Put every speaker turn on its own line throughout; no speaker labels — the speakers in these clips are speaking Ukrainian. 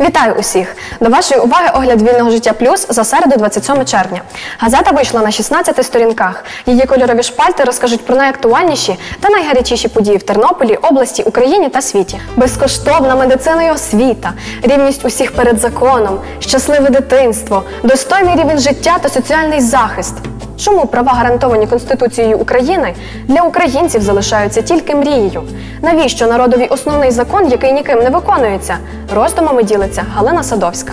Вітаю усіх! До вашої уваги огляд вільного життя плюс за середу 27 червня. Газета вийшла на 16 сторінках. Її кольорові шпальти розкажуть про найактуальніші та найгарячіші події в Тернополі, області, Україні та світі. Безкоштовна медицина і освіта, рівність усіх перед законом, щасливе дитинство, достойний рівень життя та соціальний захист. Чому права гарантовані Конституцією України для українців залишаються тільки мрією? Навіщо народові основний закон, який ніким не виконується? Роздумами ділиться Галина Садовська.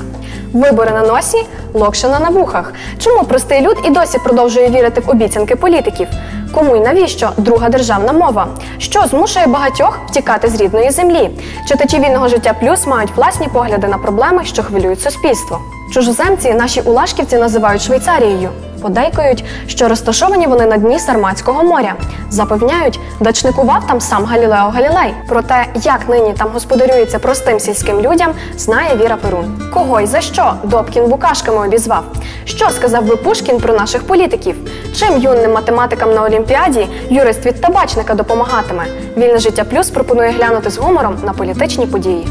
Вибори на носі, локшина на вухах. Чому простий люд і досі продовжує вірити в обіцянки політиків? Кому й навіщо друга державна мова? Що змушує багатьох втікати з рідної землі? Читачі вільного життя плюс мають власні погляди на проблеми, що хвилюють суспільство. Чужоземці наші улашківці називають Швейцарією. Подейкують, що розташовані вони на дні Сарматського моря. Запевняють, дачникував там сам Галілео Галілей. Про те, як нині там господарюється простим сільським людям, знає Віра Перун. Кого й за що Добкін букашками обізвав? Що сказав би Пушкін про наших політиків? Чим юним математикам на Олімпіаді юрист від табачника допомагатиме? Вільне життя плюс пропонує глянути з гумором на політичні події.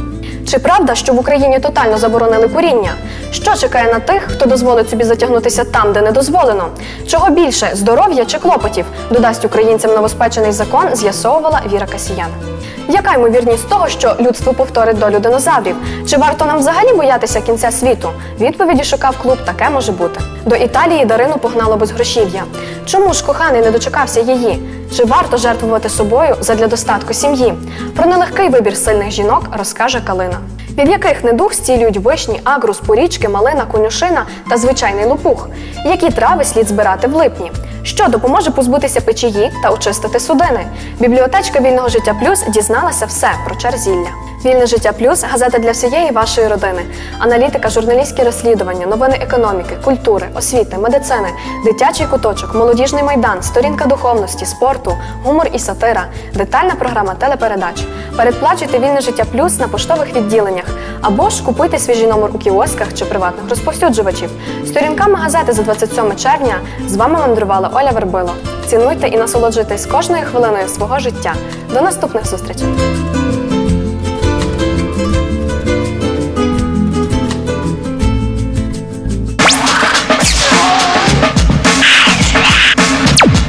Чи правда, що в Україні тотально заборонили куріння? Що чекає на тих, хто дозволить собі затягнутися там, де не дозволено? Чого більше здоров'я чи клопотів додасть українцям новоспечений закон, з'ясовувала Віра Касіян. Яка ймовірність того, що людство повторить долю динозаврів? Чи варто нам взагалі боятися кінця світу? Відповіді шукав клуб таке може бути. До Італії Дарину погнало безгрошів'я. Чому ж коханий не дочекався її? Чи варто жертвувати собою задля достатку сім'ї? Про нелегкий вибір сильних жінок розкаже Калина. Від яких недух стілюють вишні, агрус, порічки, малина, конюшина та звичайний лопух? Які трави слід збирати в липні? Що допоможе позбутися печії та очистити судини? Бібліотечка вільного життя плюс дізналася все про черзілля. Вільне життя плюс газета для всієї вашої родини. Аналітика, журналістські розслідування, новини економіки, культури, освіти, медицини, дитячий куточок, молодіжний майдан, сторінка духовності, спорту, гумор і сатира, детальна програма телепередач. Передплачуйте вільне життя плюс на поштових відділеннях або ж купуйте свіжий номер у кіосках чи приватних розповсюджувачів. Сторінками газети за 27 червня з вами мандрувала Оля Вербило. Цінуйте і насолоджуйтесь кожною хвилиною свого життя. До наступних зустрічей!